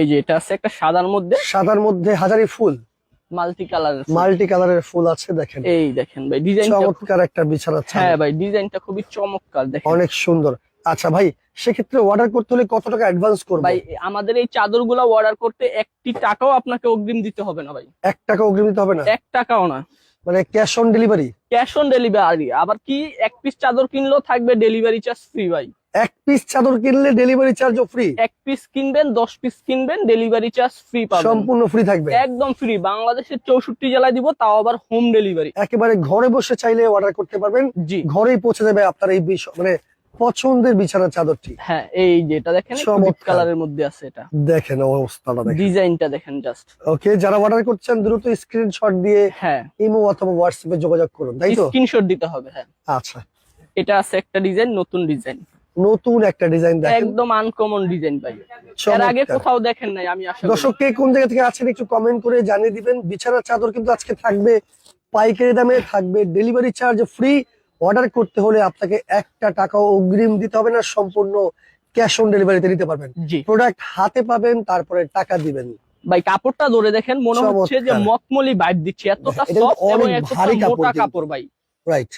এই যে এটা আছে একটা সাদার মধ্যে সাদার মধ্যে হাজারি ফুল। মাল্টি কালার মাল্টি কালারের ফুল আছে দেখেন। এই দেখেন ভাই চমৎকার একটা বিছানা হ্যাঁ চাদর ভাই ডিজাইনটা খুবই চমৎকার দেখেন। অনেক সুন্দর। আচ্ছা ভাই সেক্ষেত্রে অর্ডার করতে হলে কত টাকা অ্যাডভান্স করব? ভাই আমাদের এই চাদরগুলো অর্ডার করতে একটি টাকাও আপনাকে অগ্রিম দিতে হবে না ভাই। এক টাকা অগ্রিম দিতে হবে না? এক টাকাও না। মানে cash on delivery cash on delivery আবার কি এক পিস চাদর কিনলেও থাকবে ডেলিভারি চার্জ ফ্রি ভাই। এক পিস চাদর কিনলে ডেলিভারি চার্জও ফ্রি এক পিস কিনবেন দশ পিস কিনবেন ডেলিভারি চার্জ ফ্রি পাবেন। সম্পূর্ণ ফ্রি থাকবে। একদম ফ্রি বাংলাদেশের চৌষট্টি জেলায় দিব তাও আবার হোম ডেলিভারি একেবারে ঘরে বসে চাইলে অর্ডার করতে পারবেন। জি। ঘরেই পৌঁছে যাবে আপনার এই মানে পছন্দের বিছানা চাদরটি। হ্যাঁ এই যেটা দেখেন চমৎকার। কালারের মধ্যে আছে এটা। দেখেন অবস্থাটা দেখেন। ডিজাইনটা দেখেন জাস্ট ওকে যারা অর্ডার করছেন দ্রুত স্ক্রিনশট দিয়ে হ্যাঁ। ইমো অথবা হোয়াটসঅ্যাপে যোগাযোগ করুন তাই তো? স্ক্রিনশট দিতে হবে হ্যাঁ। আচ্ছা। এটা আছে একটা ডিজাইন নতুন ডিজাইন নতুন একটা ডিজাইন দেখেন। একদম আনকমন ডিজাইন ভাই। এর আগে। কোথাও দেখেন নাই আমি আশা দর্শক কে কোন জায়গা থেকে আছেন একটু কমেন্ট করে জানিয়ে দিবেন। বিছানার চাদর কিন্তু আজকে থাকবে পাইকারি দামে থাকবে ডেলিভারি চার্জ ফ্রি অর্ডার করতে হলে আপনাকে একটা টাকাও অগ্রিম দিতে হবে না সম্পূর্ণ ক্যাশ অন ডেলিভারিতে নিতে পারবেন। প্রোডাক্ট হাতে পাবেন তারপরে টাকা দিবেন। ভাই কাপড়টা ধরে দেখেন মনে হচ্ছে যে। মখমলি ভাইব দিচ্ছে। এতটা সফট এবং এতটা মোটা কাপড় ভাই। রাইট